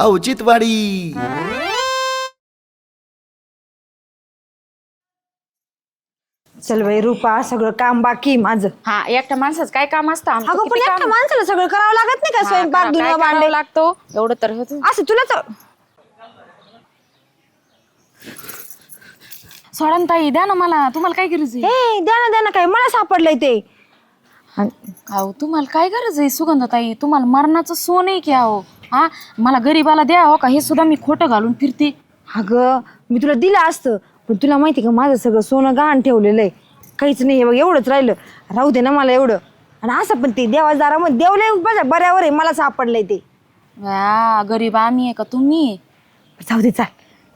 औचित्यवाडी. चल बाई रुपा सगळं काम बाकी माझं. हा एकट्या माणसाचं काय काम असतं? आमचं अगं पण किती काम? एकट्या माणसाला सगळं करावं लागत नाही का हा, स्वयंपाक धुणं भांडे? करावं लागतो एवढं तर होतं. असं तुला तर सोडा ना ताई द्या ना मला. तुम्हाला काय गरज आहे? हे द्या ना द्या ना काय. मला सापडलंय ते. अहो तुम्हाला काय गरज आहे सुगंध ताई तुम्हाला मरणाचं सोन आहे की अहो? हा? मला गरीबाला द्या हो का? हे सुद्धा मी खोटं घालून फिरते. अगं मी तुला दिलं असतं पण तुला माहिती का माझं सगळं सोनं गहाण ठेवलेलं आहे. काहीच नाही हे बघ एवढंच राहिलं. राहू दे ना मला एवढं. आणि असं पण ते देवादारामध्ये देवले माझ्या बऱ्यावर आहे मला सापडलंय ते. गरीब आम्ही आहे का तुम्ही? जाऊ दे चाल.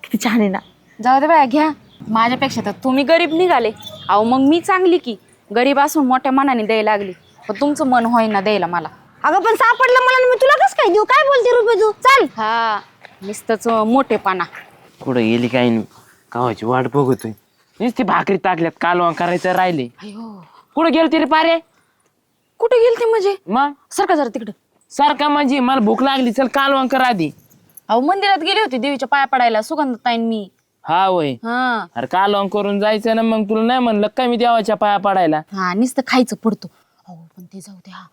किती छान आहे ना. जाऊ दे बाया घ्या. माझ्यापेक्षा तर तुम्ही गरीब निघाले. अहो मग मी चांगली की. गरीब असून मोठ्या मनाने द्यायला लागली. पण तुमचं मन होईना द्यायला मला. अगं पण सापडलं मला आणि मी तुला कसं काय देऊ? काय बोलते रुपये तू? चाल. हा नुसतंच मोठेपणा. कुठं गेली काय नाही? कावाची वाट बघतोय. नुसती भाकरी टाकल्यात कालवा करायचं राहिले. अयो. कुठं गेलती रे पारे? कुठे गेल ते म्हणजे? मग? सारखं जरा तिकडं. सारखा म्हणजे मला भूक लागली चल कालवा कर आधी. अहो मंदिरात गेली होती देवीच्या पाया पडायला सुगंधताईन. मी हा वय हा. अरे कालवा करून जायचं ना मग तुला नाही म्हणलं काय मी देवाच्या पाया पडायला? हा नुसतं खायचं पडतो. अहो पण ते जाऊ द्या.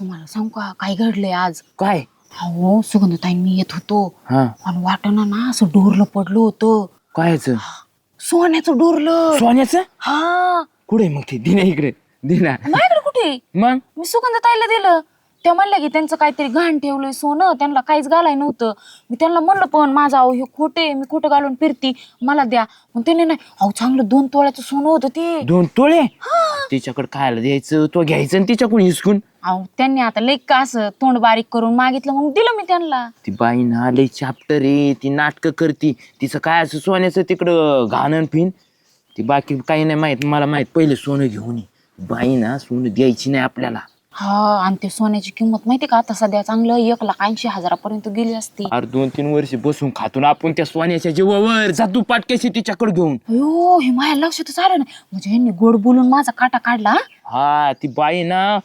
तुम्हाला सांगू का? काय घडलंय आज? काय? अहो सुगंधताईन मी येत होतो. हा. आणि वाटना ना असं डोरलं पडलं होतं. कायच सोन्याचं डोरलं. सोन्याचं? हा. कुठे मग ते? दिना इकडे. दिना माझ्याकडे कुठे? मग? मी सुगंधताईला दिलं. त्या म्हणल्या की त्यांचं काहीतरी घाण ठेवलंय सोनं. त्यांना काहीच घालाय नव्हतं. मी त्यांना म्हणलं पण माझं अहो हे खोटे मी खोटं घालून फिरती. मला द्या. मग त्याने नाही अहो चांगलं दोन तोळ्याचं सोनं होतं ते. दोन तोळे? तिच्याकडे खायला द्यायचं तो घ्यायचं आणि तिच्याकडून हिसकून. अहो त्यांनी आता लई का असं तोंड बारीक करून मागितलं? मग दिलं मी त्यांना. ती बाई ना लई चॅप्टर आहे. ती नाटकं करती. तिचं काय असं सोन्याचं तिकडं घाणन फिन? ती बाकी काही नाही माहीत. मला माहीत पहिले सोनं घेऊन ये. बाई ना सोनं द्यायची नाही आपल्याला. हा आणि ते सोन्याची किंमत माहिती का? आता सध्या चांगलं एक लाख ऐंशी हजारापर्यंत गेली असती. अरे दोन तीन वर्ष बसून खातून आपण त्या सोन्याच्या जीवावर जातू पाटक्याशी तिच्याकडे घेऊन. अयो हे माझ्या लक्षातच आलं नाही. म्हणजे यांनी गोड बोलून माझा काटा काढला? हा ती बाई ना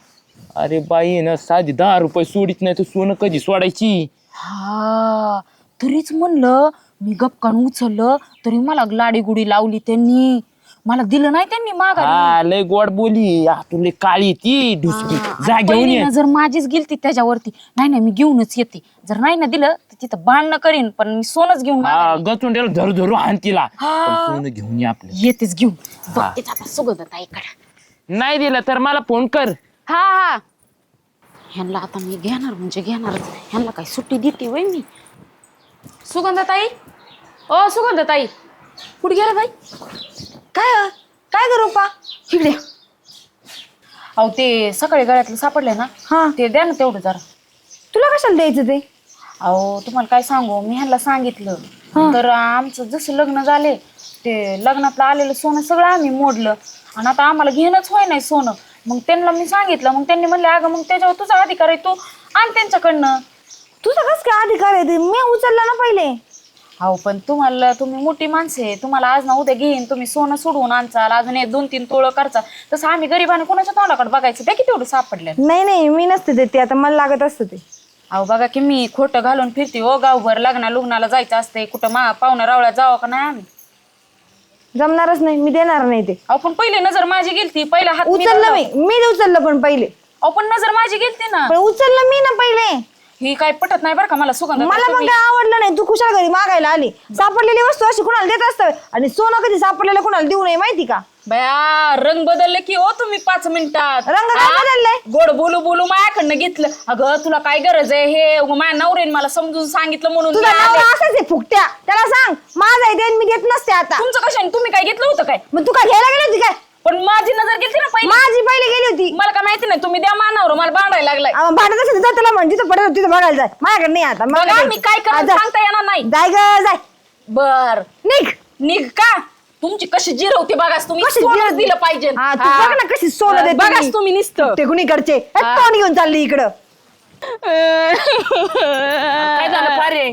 अरे बाई ना साधी दहा रुपये सोडीत नाही तर सोनं कधी सोडायची? हा तरीच म्हणलं मी गपकान उचललं तरी मला लाडी गुडी लावली त्यांनी. मला दिलं नाही त्यांनी माघारी. हा लय गोड बोली. आ, तू लय काळी ती ढुसकी. जा घेऊन पहिली नजर माझीच गेलती त्याच्यावरती नाही नाही मी घेऊनच येते. जर नाही ना दिलं तर तिथं भांडणं करीन पण मी सोनच घेऊन हा गचून त्याला धरू धरू आण तिला. हा. सोनं घेऊन ये आपलं. येतेच घेऊन. बघतेच आता ताईकडे नाही दिलं तर मला फोन कर. हा हा. ह्यांना आता मी घेणार म्हणजे घेणारच. ह्यांना काय सुट्टी देते वय मी. सुगंधताई? ओ सुगंधताई. कुठे गेला बाई काय अ? काय ग रुपा इकडे. अहो ते सकाळी गळ्यातलं सापडले ना. हा. ते द्या ना तेवढं जरा. तुला कशाला द्यायचं ते? अहो तुम्हाला काय सांगू? मी ह्यांना सांगितलं. तर आमचं जसं लग्न झाले ते लग्नातलं आलेलं सोनं सगळं आम्ही मोडलं. आणि आता आम्हाला घेणंच होय नाही सोनं. मग त्यांना मी सांगितलं मग त्यांनी म्हणले अगं मग त्याच्यावर तुझा अधिकार आहे तू आण त्यांच्याकडनं. तुझा कस काय अधिकार आहे? ते मी उचलला ना पहिले. अहो पण तुम्हाला तुम्ही मोठी माणसं आहे तुम्हाला आज ना उद्या घेईन तुम्ही सोनं सोडवून आणचाल अजून एक दोन तीन तोळं करचाल. तसं आम्ही गरिबाने कोणाच्या तोंडाकडे बघायचं? त्या किती तेवढं सापडलं नाही नाही मी नसते देत ते आता मला लागत असतं ते. अहो बघा की मी खोटं घालून फिरते ओ गावभर लग्ना लुग्नाला जायचं असते कुठं मा पाहुण्या रावळ्यात जावं का नाही आम्ही? जमणारच नाही मी देणार नाही ते. अहो पण पहिली नजर माझी गेलती पहिला हात मी उचललं. मी मी उचललं पण पहिले. अहो पण नजर माझी गेलती ना. पण उचललं मी ना पहिले. ही काय पटत नाही बरं का मला सुगंध मला पण काय आवडलं नाही. तू कुशाल घरी मागायला आली. सापडलेली वस्तू अशी कुणाला देत असतं? आणि सोनं कधी सापडलेलं कुणाला देऊ नये माहिती का? बया रंग बदलले की हो तुम्ही पाच मिनिटात. रंग काय? बदललाय? गोड बोलू बोलू माझ्याकडनं घेतलं. अगं तुला काय गरज आहे? हे उगा माझ्या नवऱ्याने मला समजून सांगितलं म्हणून तुझा मी आले. नवरा असाच आहे फुकट्या. त्याला सांग माझा आहे आणि मी देत नसते आता. तुमचं कशाने? तुम्ही काय घेतलं होतं काय? मग तू काय घ्यायला गेली होती काय? पण माझी नजर गेलती ना पहिली. माझी पहिले गेली होती. मला काय माहिती नाही तुम्ही द्या मानावर मला भांडायला लागलाय. आ, भांडत असेल तर त्याला म्हण जिथं पडत होतं तिथं बघायला जाय माझ्याकडे नाही आता मला बघा मी काय जा. सांगता येणार नाही. जाय ग जाय. बर. निघ. निघ का? तुमची कशी जिरवते बघास तुम्ही कशी सोनंच जिरवते? दिलं पाहिजे. हा, तू बघ ना कशी सोनं देते बघास मी. तुम्ही निसतं. ते कुणीकडचे हे. हा. तोंड घेऊन चालली इकडं. काय झालं पारे?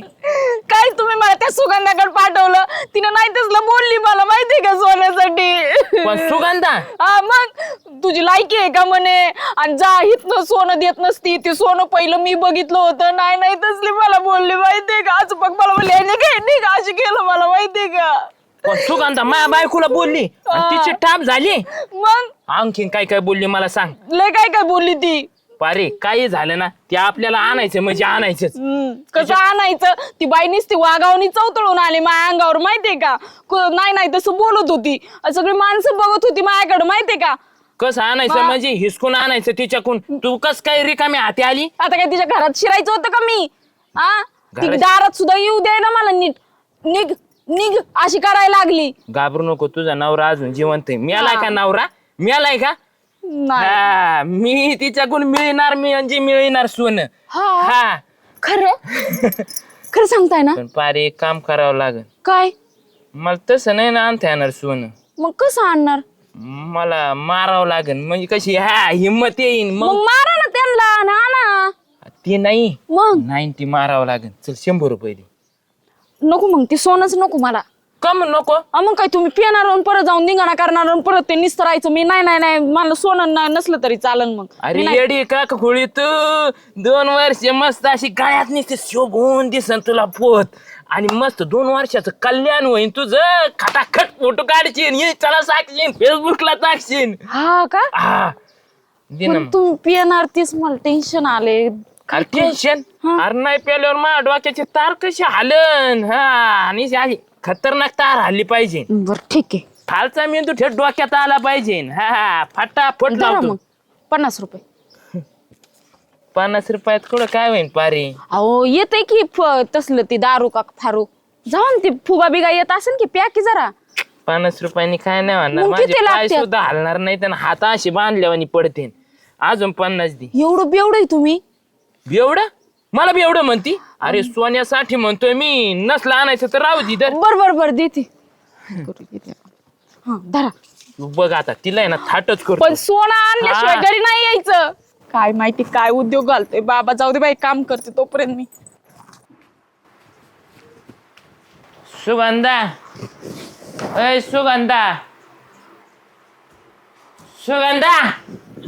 काय तुम्ही मला त्या सुगंधाकडे पाठवलं. तिनं नाही तसलं बोलली मला माहितीये का सोन्यासाठी? पण सुगंधा? हा मग? तुझी लायकी आहे का म्हणे? आणि जा इथनं सोनं देत नसती. ते सोनं पहिलं मी बघितलं होतं. नाही नाही तसली मला बोलली माहितीये का? आज बघ मला बोलली "निघ निघ. अशी केलं मला माहितीये का? पण सुगंधा माझ्या बायकोला बोलली. आणि तिची टाप झाली. मग? आणखीन काय काय बोलली मला सांग. लय काय काय बोलली ती? पारे काही झालं ना ते आपल्याला आणायचं म्हणजे आणायचंच. हम्म, कसं आणायचं? ती बाईनीच ती वागावनी चौतळून आली माझ्या अंगावर माहितीये का? कु- नाही नाही तसं बोलत होती. सगळी माणसं बघत होती माझ्याकडे माहितीये का? कसं आणायचं? म्हणजे हिसकून आणायचं तिच्याकून तू कस काय रिकामी हाती आली? आता काय तिच्या घरात शिरायचं होतं का मी? हा ती घरात- दारात सुद्धा येऊ दे ना मला नीट. निघ निघ अशी करायला लागली. घाबरू नको तुझा नवरा अजून जिवंत आहे. मिळालाय का नवरा? मिळालाय का? नाही. हा मी तिच्याकडून मिळणार मी म्हणजे मिळणार सोनं. हा? हा. खरं? खरं सांगताय ना? पण पारे एक काम करावं लागेल. काय? मला तसं नाही ना आणता येणार सोनं. मग कसं आणणार? मला मारावं लागेल. म्हणजे कशी हा हिंमत येईन. मग मग मारा ना त्यांना ना ना ते नाही. मग? नाईन्टी मारावं लागेल. चल शंभर रुपये दे. नको मग ते सोनच नको मला. कम नको? अं मग काय तुम्ही पिणार आणि परत जाऊन निघाणा करणार आणि परत ते निस्तरायचं मी नाही नाही नाही. मला सोनं ना- नसलं तरी चालन मग. अरे येडी का खोळी तू दोन वर्ष मस्त अशी गळ्यात नुसते शोभून दिसन तुला पोत. आणि मस्त दोन वर्षाचं कल्याण होईन तुझं. खटाखट फोटो काढशील इंस्टाला टाकशील फेसबुकला टाकशील हा का? हा. दे ना पण मग. तुम्ही पिणार तेच मला टेन्शन आले. अरे टेन्शन अरे नाही पेल्यावर माझ्या डोक्याची तार कशी हालन? हा आणि अशी खतरनाक तार हल्ली पाहिजे. बर ठीक आहे. खालचा मेंदू थेट डोक्यात आला पाहिजे. हा हा फटाफट धरा लावतो. मग. पन्नास रुपये. पन्नास रुपयात कुठं काय होईन पारे? अहो येते की फ- तसलं ती दारू का फारू. जाऊन ती फुगा बिगा येत असेल की प्या की जरा. पन्नास रुपयांनी काय नाही होणार. मग माझे किती पाय? सुद्धा हलणार नाही तर हात अशी बांधल्यावानी पडते अजून पन्नास दे. एवढं बेवढं तुम्ही? एवढं मला बी एवढं म्हणती. अरे सोन्यासाठी म्हणतोय मी. नसलं आणायचं तर राहू दे तर बर बर बर देते. हा धरा. तू बघ आता तिला आहे ना थाटच करतो. पण सोनं आणल्याशिवाय हा. घरी नाही यायचं. काय माहिती काय उद्योग घालतोय. बाबा जाऊ दे बाई काम करते तोपर्यंत मी. सुगंधा. अय सुगंधा. सुगंधा.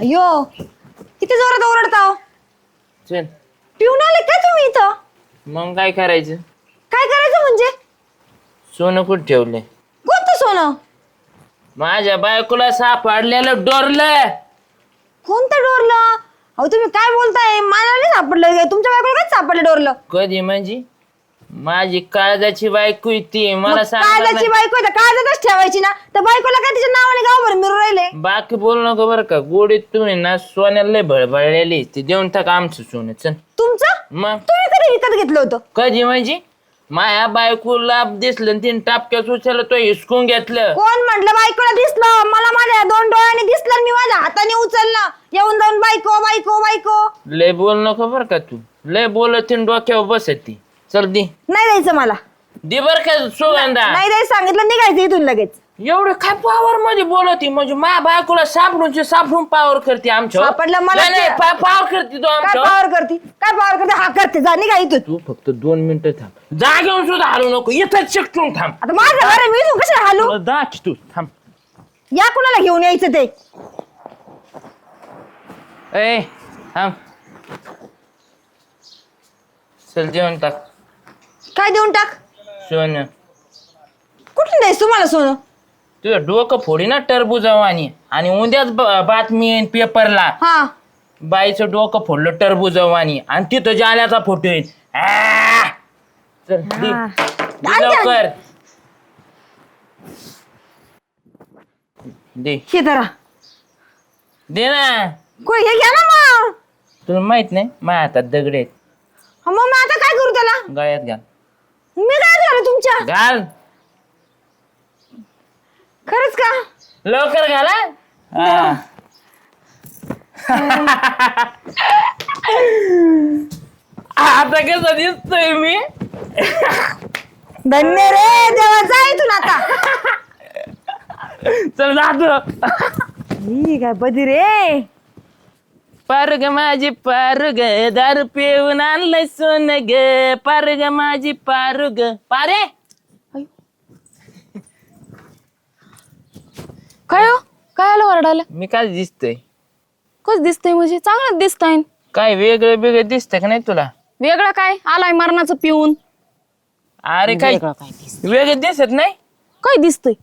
अयो किती जोरात ओरडताव. चल. पिऊन आले काय तुम्ही इथं? मग काय करायचं? काय करायचं म्हणजे? सोनं कुठं ठेवलंय कोणतं सोनं? माझ्या बायकोला सापडलेलं डोरलं. कोणतं डोरलं? अहो तुम्ही काय बोलताय? मला नाही सापडलं. तुमच्या बायकोला काय सापडलं डोरलं? कधी म्हणजे? माझी काळजाची बायको आहे ती. मला सांगणार काळजाची नाही. बायको आहे तर काळजातच ठेवायची ना. तर बायकोला काय तिच्या नावाने गावभर मिळू राहिले? बाकी बोलू नको बरं का. गोडीत तुम्ही ना सोन्याला लय भळभळलेली ते. देऊन टाक आमचं सोनं. चल. तुमचं? मग? तुम्ही कधी विकत घेतलं होतं? कधी म्हणजे माया बायकोला दिसलं आणि तिने टापक्यात उचललं तो हिसकून घेतलं. कोण म्हटलं बायकोला दिसलं? मला माझ्या दोन डोळ्यांनी दिसलं आणि मी माझ्या हाताने उचललं. येऊन जाऊन बायको बायको बायको. लय बोल नको बरं का तू. लय बोलत ती डोक्यावर बसत. ती चल दे. नाही द्यायचं मला. दे बर का सुगंधा. नाही द्यायचं सांगितलं निघायचं इथून लगेच. एवढं काय पावर मध्ये बोलती? म्हणजे माझ्या बायकोला सापडून सापडून पावर करते आमच्या सापडलं मला ते- पावर करते तू काय आमच्या पावर करते? काय पावर करते? हा करते जा निघा इथून. तू फक्त दोन मिनिटं थांब. जागेवर सुद्धा हलू नको. इथंच चिकटून थांब. आता माझं घर आहे, मी इथून कशाला हालू? दाख तू थांब. या कुणाला घेऊन यायचं ते? ए थांब. चल जेवण टाक. काय देऊन टाक? सोनं. कुठून द्यायचं तुम्हाला सोनं? तुझं डोकं फोडी ना टरबुजावानी. आणि उद्याच ब- बातमी येईन पेपरला. हा. बाईचं डोकं फोडलं टरबुजावानी. आणि तिथं जाल्याचा फोटो येईल आ! चल दे. लवकर. दे. हे धरा. दे ना. कोण हे घ्या ना मग. तुला माहीत नाही माझ्या हातात दगड आहेत. हा, मग मी आता काय करू त्याला? गळ्यात घाल. मी काय झालं तुमच्या? घाल. खरंच का? लवकर घाला हा. आता कसं दिसतोय मी? धन्य रे देवा जा इथून आता. चल जातो ही काय बदी रे. पारग माझी पारुग दारू पिऊन आणलंय सोन ग. पारग माझी पारुग. पारे! काय हो? काय आलं ओरडायला मी काय दिसतोय? कस दिसतंय म्हणजे? चांगलंच दिसतंय. काय वेगळं वेगळं दिसतंय का नाही तुला? वेगळं काय? आलाय मरणाचं पिऊन. अरे काय? वेगळं दिसत नाही? काय दिसतंय?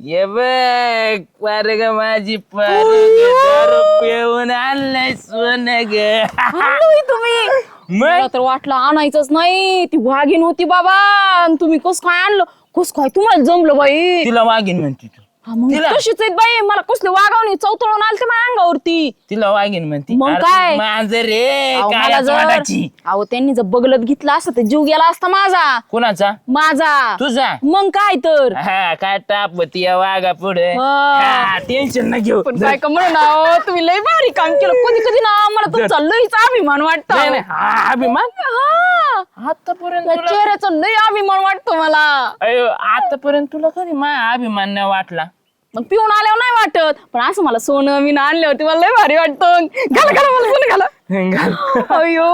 ये बघ पारग माझी पारुग दारू पिऊन आणलंय सोन ग. आणलंय तुम्ही. मला मग तर वाटलं आणायचंच नाही. ती वाघीण होती बाबा. आणि तुम्ही कस काय आणलं? कस काय तुम्हाला जमलं बाई? तिला वागीन म्हणते तू. तिला- तशीच आहेत बाई मला कसले वागावणी चौतळून आलते माझ्या अंगावरती. तिला वागीन म्हणते. मग काय? ती मांजर रे अहो, मला जर अहो त्यांनी जर बगलत घेतला असतं तर जीव गेला असता माझा. कुणाचा? माझा. तुझा? मग काय तर? हा काय टापती या वागा पुढे. हा. टेन्शन न घेऊ. पण काय का म्हणून अहो, तुम्ही लय भारी काम केलं. कधी कधी ना मला तुमचा लयच अभिमान वाटतो. नाही, नाही, हा, अभिमान? हा. आतापर्यंत त्या तुला चेहऱ्याचा लय अभिमान वाटतो मला. अयो आतापर्यंत तुला कधी माझा अभिमान नाही वाटला? मग पिऊन आल्यावर नाही वाटत. पण असं मला सोनं मी आणले होते मला लय भारी वाटतं. घाला घाला मला सोनं घाला. अयो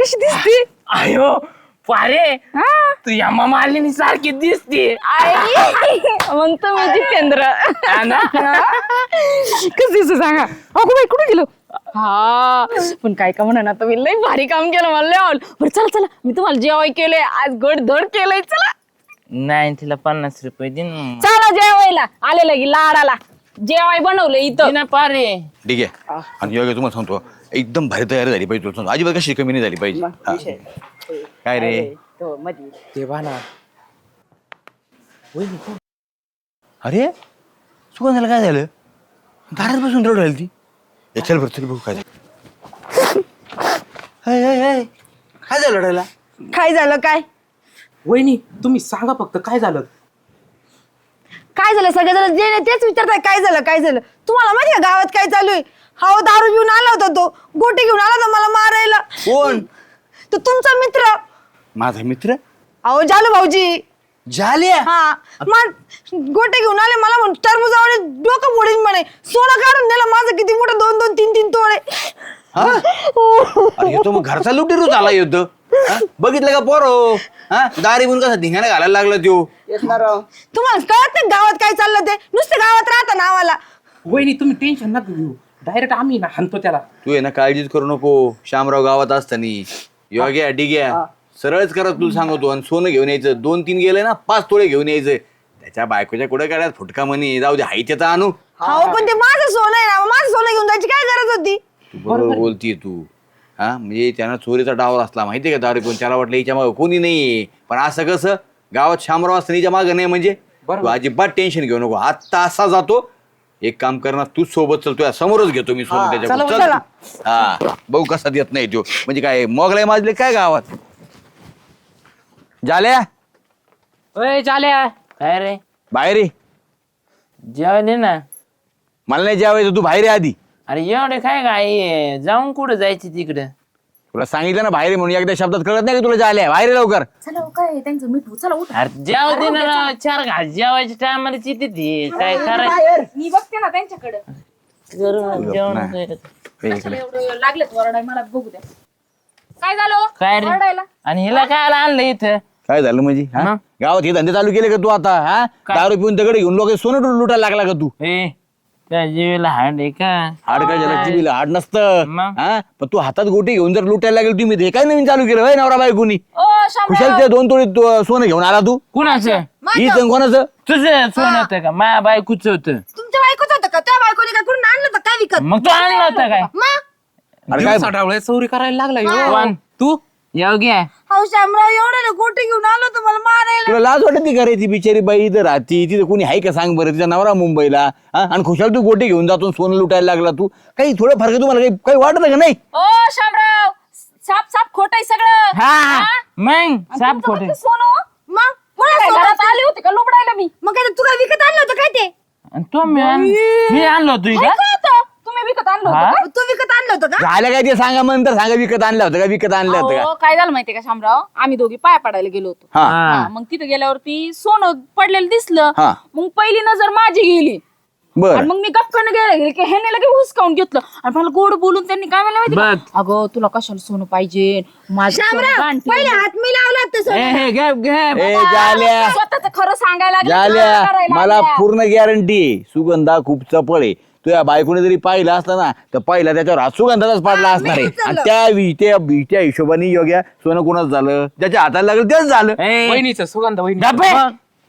कशी दिसते? अयो पारे हा. तू या मामा आली सारखी दिसते. आई. मग तुम्ही जितेंद्र कस दिसत सांगा? अगो बाई कुठे गेलो? हा. पण काय का म्हणा ना तुम्ही लय भारी काम केलं मला लय आवडलं. बरं चला चला. मी तुम्हाला जेवाय केलंय. आज गड धड केलंय. चला. नाही तिला पन्नास रुपये दिन. चला जेवायला. आलेलं की लाडाला. जेवाय बनवलं इथं. ना पारे. ठीक आहे. आणि योग्य तुम्हाला सांगतो एकदम भारी तयारी झाली पाहिजे तुला. सांगतो अजिबात कशी कमी नाही झाली पाहिजे. हा. काय रे? ते ना अरे सुगंधाला काय झालं? दारात बसून रडू राहिली ती. ए, चल बरं चल बघू काय झालं. हाय, हाय, हाय. काय झालं रडायला? काय झालं काय? वहिनी तुम्ही सांगा फक्त काय झालं? काय झालं? सगळेजण जे नाही तेच विचारताय काय झालं? काय झालं? तुम्हाला माहिती का गावात काय चालू आहे? हा दारू घेऊन आला होता तो. गोटी घेऊन आला होता मला मारायला. कोण? तो तुमचा मित्र. माझा मित्र? अहो जालू भाऊजी. झाल्या हा. मग गोटे घेऊन आले मला म्हणून. टरबुजावर डोकं मोडीन म्हणे. सोनं काढून नेलं माझं. किती मोठं दोन दोन तीन तीन तोडे हा? अरे हे तो मग घरचा लुटेरूच आला युद्ध. हा? बघितलं का पोरो? हा? दारी बुन कसा धिंगाणा घालायला लागला त्यो? तुम्हाला कळत नाही गावात काय चाललं ते? नुसतं गावात राहता नावाला वहिनी तुम्ही टेन्शन नका घेऊ. डायरेक्ट आम्ही ना हाणतो त्याला. तू आहे ना काळजीच करू नको. श्यामराव गावात असतानी. योग्या डिग्या सरळच करत तुला सांगतो आणि सोनं घेऊन यायचं. दोन तीन गेले ना पाच तोळे घेऊन यायचं. त्याच्या बायकोच्या कुठे काढ्यात? फुटका म्हणे. जाऊ दे हाय त्याचा आणू. हो पण ते माझं सोनं आहे ना. माझं सोनं घेऊन जायची काय गरज होती? तू बरोबर. बोलतीये तू. हा म्हणजे त्यानं चोरीचा डाव असला माहितीये का दारू कोण त्याला वाटलं हिच्या मागं कोणी नाही पण असं कसं गावात शामराव असतं हिच्या मागं नाही म्हणजे? तू अजिबात टेन्शन घेऊ नको. आत्ता असा जातो एक काम करणार तू सोबत चल तुझ्या समोरच घेतो मी सोबत त्याच्या चला, चला. हा बघू कसा देत नाही तो. म्हणजे काय मोगलाई माजले काय गावात? झाल्या ओय चाल्या काय रे? बाहेर ये. ना. मला नाही जेवायचं तू बाहेर ये आधी. अरे एवढे काय काय जाऊन कुठं जायची तिकडं? तुला सांगितलं ना बाहेर म्हणून एकदा शब्दात कळत नाही का तुला झाल्या बाहेर ये लवकर. चला हो, काय त्यांचं मिठू? चला उठ. अरे जेव दे ना राव, चार घास जेवायच्या टायमाला चिती ती. काय करायचं? मी बघते ना त्यांच्याकडे. करू जेवण नाही. करत. ये इकडे एवढं लागलेत वरडाय मला बघू द्या. काय झालं काय रे? वरडायला? आणि हिला काय आणलं इथं? काय झालं म्हणजे हा? गावात हे धंदे चालू केले का तू आता हा? दारू पिऊन दगड घेऊन लोक सोनं लुटायला लागला का तू? ए त्या जीवीला हाड आहे का? हाड काय झालं? टीव्हीला हाड नसतं. मग? हा? पण तू हातात गोटी घेऊन जर लुटायला लागली तुम्ही काय नवीन चालू केलं? होय नवरा बायकोनी? ओ शामराव खुशाल ते दोन तोळी तो- सोनं घेऊन आला तू? कुणाचं? ही जण कोणाचं? तुझं सोन होतं का? माझ्या बायकोच होतं. तुमच्या बायकोच होतं का? त्या बायकोने काय करून आणलं होतं? काय विकत? मग तू आणलं होतं काय? मग? अरे काय? दिवसा चोरी करायला लागला ह्यो. कोण? तू? योग्य अहो शामराव गोटे घेऊन आलो होतं मला मारायला. तुला लाज वाटत का रे ती बिचारी बाई इथं राहती? तिथं कोणी आहे का सांग बरं? तिचा नवरा मुंबईला. हा? आणि खुशाल तू गोटी घेऊन जातो सोनं लुटायला लागला तू. काही थोडं फरक आहे तुम्हाला काही काही वाटत का? नाही? ओ शामराव. साप साप खोट आहे सगळं. हा मग साप तुमचं खोटे सोनं? मग? काय कोणा सोबत घरात आले होते का लुबडायला मी? मग काय तू काय विकत आणलं होतं? काय ते? आणि तो मी आण- मी आणलो होतो काय इथं होतं? तुम्ही विकत आणलं हा? होतं तू विकत आणलं होतं का? झालं काय ते सांगा मग नंतर सांगा विकत आणलं होतं का विकत आणलं होतं अहो, काय झालं माहितीये का शामराव? आम्ही दोघी पाय पडायला गेलो होतो. हा. हा, मग तिथे गेल्यावरती सोनं पडलेलं दिसलं. हा. मग पहिली नजर माझी गेली. बर. आणि मग मी गप्पानं गेले की ह्याने लगे हुसकावून घेतलं. आणि मला गोड बोलून त्यांनी काय म्हणलं माहिती बघ. अगं तुला कशाला सोनं पाहिजे? माझं सोनं शामराव गहाण ठेवलं. पहिले हात मी लावला ए, हे. ए जाल्या. स्वतःच खरं सांगायला लागले, करायला मला लागल्या. पूर्ण गॅरंटी. आहे सुगंधा खूप चपळ आहे. तुझ्या बायकोने जरी पाहिलं असतं ना तर पहिला त्याच्यावर हात सुगंधाचाच पाडला असणार आहे. आणि त्या वि- त्या वि- त्या हिशोबाने योग्य सोनं कोणाच झालं? ज्याच्या हाताला लागलं तेच झालं. ए, वहिनीचं सुगंध वहिनी.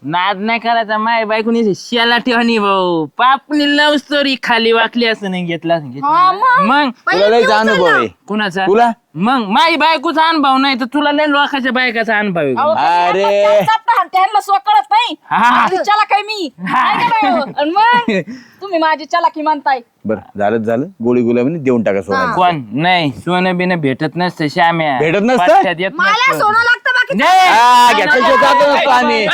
नाद नाही करायचा माय बायकोनी शेला ठेवणी भाऊ. पापणी लव्ह स्टोरी खाली वाकली असं नाही घेतला हा, नाही. मग? तुला अनुभव आहे. कुणाचा? तुला? मग? माई बायकोचा अनुभव नाही तर तुला लय लोकांच्या बायकाचा अनुभव आहे. अहो, अरे. त्यांना स्व कळत नाही. हा. माझी चलाक आहे मी? आहे का नाही हो? आणि मग? तुम्ही माझी चलाकी म्हणताय. बरं झालं झालं. गोळी गुलाबीने देऊन टाका सोनं. कोण? नाही सोनं बिनं भेटत नसतं श्याम्या. भेटत नसतं? पट्ट्यात येत मला नसतं. सोनं लागतं बाकी नाही. घेतल्याशिवाय जातो नसतो आम्ही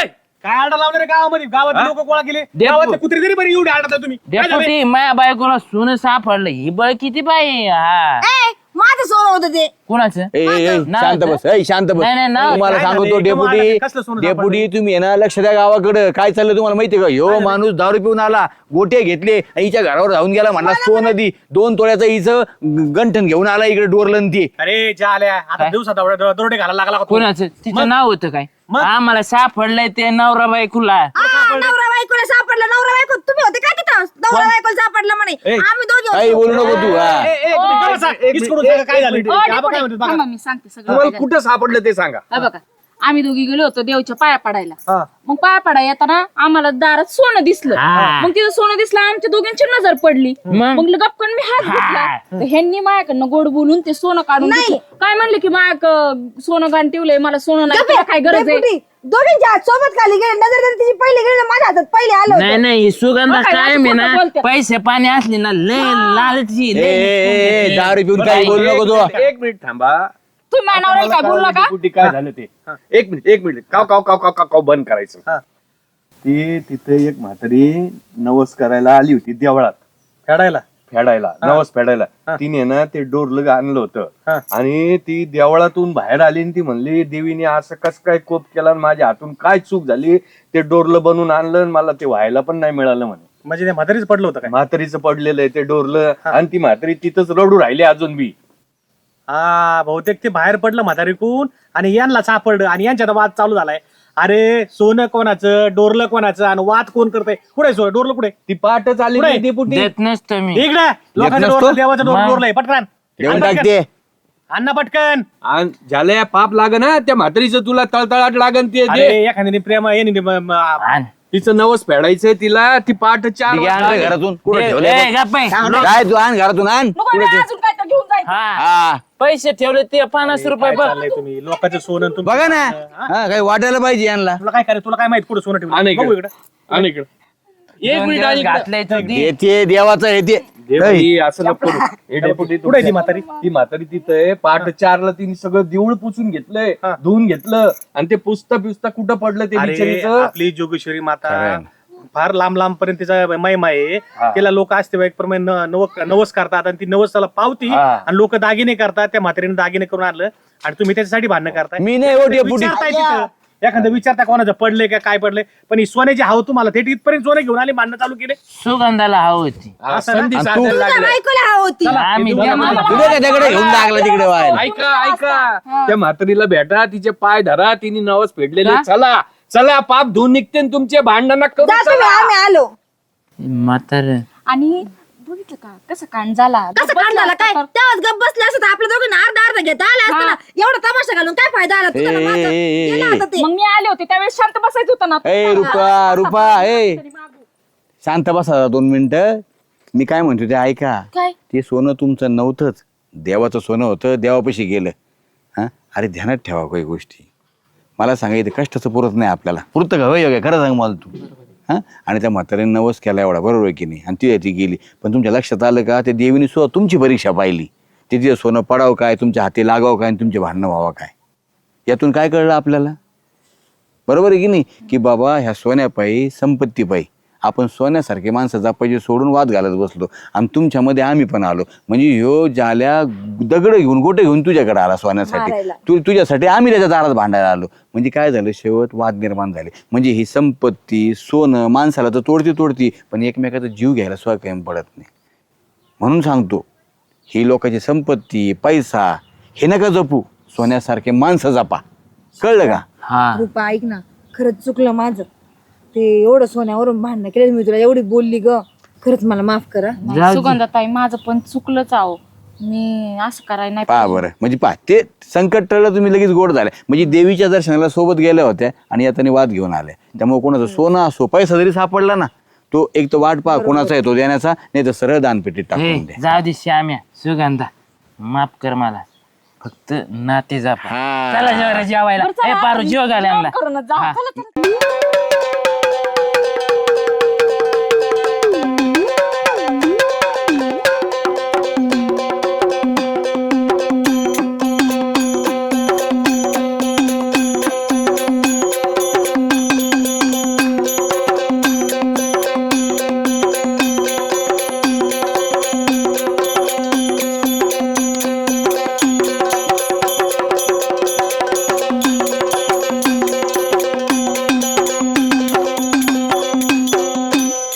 काय आरडा लावलं रे गावामध्ये? गावात लोक गोळा केले. डेपू. गावातले कुत्रे तरी बरी एवढे आरडा तुम्ही. काय झालंय? डेपुटी माया बायकोला सोनं सापडलं. ही बळ किती बाई हा. ए माझं सोनं होतं ते. कुणाचं? ए, ए, ए, नाव शांत? बस. ए, शांत बस. नाही, नाही, नाव तुम्हाला काय सांगतो? डेपुटी. तुम्हाला कसलं सोनं डेपुटी तुम्ही आहे ना? लक्ष द्या गावाकडं. काय चाललं तुम्हाला माहिती का? ह्यो माणूस दारू पिऊन आला. गोटे घेतले. आणि हिच्या घरावर जाऊन गेला म्हणला सोनं दी. दोन तोळ्याचं हिचं ग- गंठन घेऊन आला इकडे डोरलन ती अरे ज्या आल्या आता दिवसात दरोडे घालायला लागला? कुणाचं? तिचं नाव होतं काय? मग? आम्हाला सापडलंय ते नवरा बायकोला हा, नवरा बायकोला सापडला नवरा बायको तुम्ही होते का तिथं नवरा बायकोला सापडला म्हणे ए. आम्ही दोघे काही होतो. बोलू नको तू हा ए, ए, काय झालं ओ, आबा काय डेपुटी, म्हणतात बघा. थांबा, मी सांगते सगळं तुम्हाला कुठं सापडलं ते सांगा. हे बघा आम्ही दोघी गेलो होतो देवच्या पाया पडायला. मग पाया पडायला येताना आम्हाला दारात सोनं दिसलं हा. मग तिथं सोनं दिसलं आमच्या दोघांची नजर पडली मग? मग गपकन मी हात घेतला तर ह्यांनी माझ्याकडनं गोड बोलून ते सोनं काढून घेतलं. काय म्हणले की माझ्या सोनं गाण ठेवलंय मला सोनं नाही तुला काय गरज आहे दोघींच्या हात सोबत खाली गेले नजर गेली तिची पहिली गेली माझ्या हातात पहिले आलं होतं. नाही नाही ही सुगंधा मग काय काय असं मी खोटं ना बोलते? पैसे पाणी असली ना लय लालची ए, लय ए, ए, दारू पिऊन काही बोलू नको तू एक मिनिट थांबा तुम्ही माझ्या नवऱ्याला काय बोलला का? कुठे काय झालं ते. एक मिनिट एक मिनिट. काव काव काव काव काव काव बंद करायचं. ती तिथे एक म्हातारी नवस करायला आली होती देवळात. फेडायला. फेडायला. नवस फेडायला. तिने ना ते डोरलं आणलं होतं. आणि ती देवळातून बाहेर आली आणि ती म्हणली देवीने असं कस काय कोप केला आणि माझ्या हातून काय चूक झाली? ते डोरलं बनवून आणलं आणि मला ते व्हायला पण नाही मिळालं म्हणे. म्हणजे ते म्हातारीच पडलं होतं काय? म्हातारीचं पडलेलं आहे ते डोरलं आणि ती म्हातारी तिथंच रडू राहिली अजून बी. हा बहुतेक ते बाहेर पडलं म्हातारीकून आणि यांना सापडलं आणि यांच्यात वाद चालू झालाय. अरे सोनं कोणाचं डोरलं कोणाचं आणि वाद कोण करतंय? कुठे सोनं? डोरलं कुठे? ती देत नसतं मी. इकडे लोकांच्या नसतो? डोरलं देवाचं डोर मग? डोरलंय पटकन. देऊन आण पटकन. टाकते अण्णा पटकन. आणि झालंय पाप लागन ना त्या म्हातारीचं तुला तळतळाट लागन ते अरे दे. एखाद्याने प्रेम आण. तिचं नवस फेडायचंय तिला ती पाठ चार आहे, आण रे घरातून. कुठे ए, ठेवलंय ए, बघ. गप्प आहे. काय तू आण घरातून आण. नको नाही, अजून काय तर घेऊन जायचं. हा. हा. पैसे ठेवले ते पन्नास रुपये बघ चाललंय तुम्ही? लोकांचं सोनं तुम्ही- बघा ना. हा? काही वाटायला पाहिजे यांना. तुला काय करायचं? तुला काय माहीत कुठं सोनं ठेवलं इकडे. बघू इकडे. आण इकडे. एक मिनिट आण. घातलंय दे. येते देवाचं येते डेपुटी, असं नको करू. हे डेपुटी कुठे आहे ती म्हातारी? ती म्हातारी तिथं आहे. पाठ चारला तिने सगळं देऊळ पुसून घेतलंय धुवून घेतलं. आणि ते पुसता पिसता कुठं पडलं ते अरे बिचारीचं? आपली जोगेश्वरी माता. खरंय. फार लांब लांब पर्यंत तिचा महिमा आहे. तिला लोक असते प्रमाणे न- नव- नवस करतात आणि ती नवस त्याला पावती हा. आणि लोक दागिने करतात त्या म्हातारीने दागिने करून आणलं आणि तुम्ही त्याच्यासाठी भांडणं करताय. मी नाही हो विचारताय तिथं. एखादं विचारता कोणाचं पडले का काय पडले पण ही सोन्याची हाव तुम्हाला ते इथपर्यंत सोने घेऊन आले भांडणं चालू केले. सुगंधाला हवं होती. हा, असं ना? संधी आणि साधायला तू- तुझ्या लागल्या. बायकोला हवं होती. आम्ही देणार. तुझ्या का दगड घेऊन लागला तिकडे व्हायला? ऐका ऐका. त्या म्हातारीला भेटा तिचे पाय धरा तिने नवस फेडलेले? चला. चला पाप धुवून निघते न तुमचे भांडण जा तुम्ही. आम्ही आलो. म्हातार. आणि बघितलं का? कसं कांड झाला? कसं काढला काय? तेव्हाच गप बसले असत आपल्या दोघांना अर्धा अर्धा घेता आला असतं ना. एवढा तमाशा घालून काय फायदा आला? तुझा ना ए, माझा? ए, ए, गेलं ए. आता ते. मग मी आले होते त्यावेळेस शांत बसायचं होतं ना. ए रुपा रुपा ए. शांत बसा दोन मिनिटं. मी काय म्हणतो ते ऐका. काय? ते सोनं तुमचं नव्हतंच. देवाचं सोनं होतं देवापाशी गेलं. हा? अरे ध्यानात ठेवा काही गोष्टी. मला सांगायचं कष्टाचं पुरत नाही आपल्याला. पुरतं का? होय योग्य. खरं सांग मला तू. हां? आणि त्या म्हातारीने नवस केला एवढा बरोबर आहे की नाही? आणि ती ती गेली. पण तुमच्या लक्षात आलं का? ते देवीने सुद्धा तुमची परीक्षा पाहिली. ते तिथे सोनं पडावं काय तुमच्या हाती लागावं काय आणि तुमचे भांडणं व्हावं काय? यातून काय कळलं आपल्याला? बरोबर आहे की नाही? की बाबा ह्या सोन्यापायी संपत्तीपायी आपण सोन्यासारखे माणसं जपायचे सोडून वाद घालत बसलो. आणि तुमच्यामध्ये आम्ही पण आलो. म्हणजे ह्यो जाल्या दगड घेऊन गोटे घेऊन तुझ्याकडे आला सोन्यासाठी. तू तुझ्यासाठी आम्ही त्याच्या दारात भांडायला आलो. म्हणजे काय झालं? शेवट वाद निर्माण झाले. म्हणजे ही संपत्ती सोनं माणसाला तर तोडती तोडती पण एकमेकाचा जीव घ्यायला कायम पडत नाही. म्हणून सांगतो ही लोकांची संपत्ती पैसा हे नका जपू. सोन्यासारखे माणसं जपा. कळलं का? हा. रुपा ऐक ना. खरंच चुकलं माझं. ते एवढं सोन्यावरून भांडणं केलं मी तुला एवढी बोलली ग. खरंच मला माफ करा. नाही, सुगंधाताई माझं पण चुकलंच आहो मी असं करायला नाही पहा बरं. म्हणजे पहा ते संकट टळलं तुम्ही लगेच गोड झाले. म्हणजे देवीच्या दर्शनाला सोबत गेल्या होत्या आणि आता वाद घेऊन आल्या त्यामुळे कोणाचं सोनं असो पैसा जरी सापडला ना तो एक तर वाट पहा कोणाचा आहे तो देण्याचा नाही तर सरळ दानपेटीत हे टाकून जाऊ दे श्याम्या. सुगंधा माफ कर मला. फक्त नाते जापा. हा. चला जेवायला जेवायला. ए पारू जेव घाल यांना. करू ना, जा, हा. चला, चला.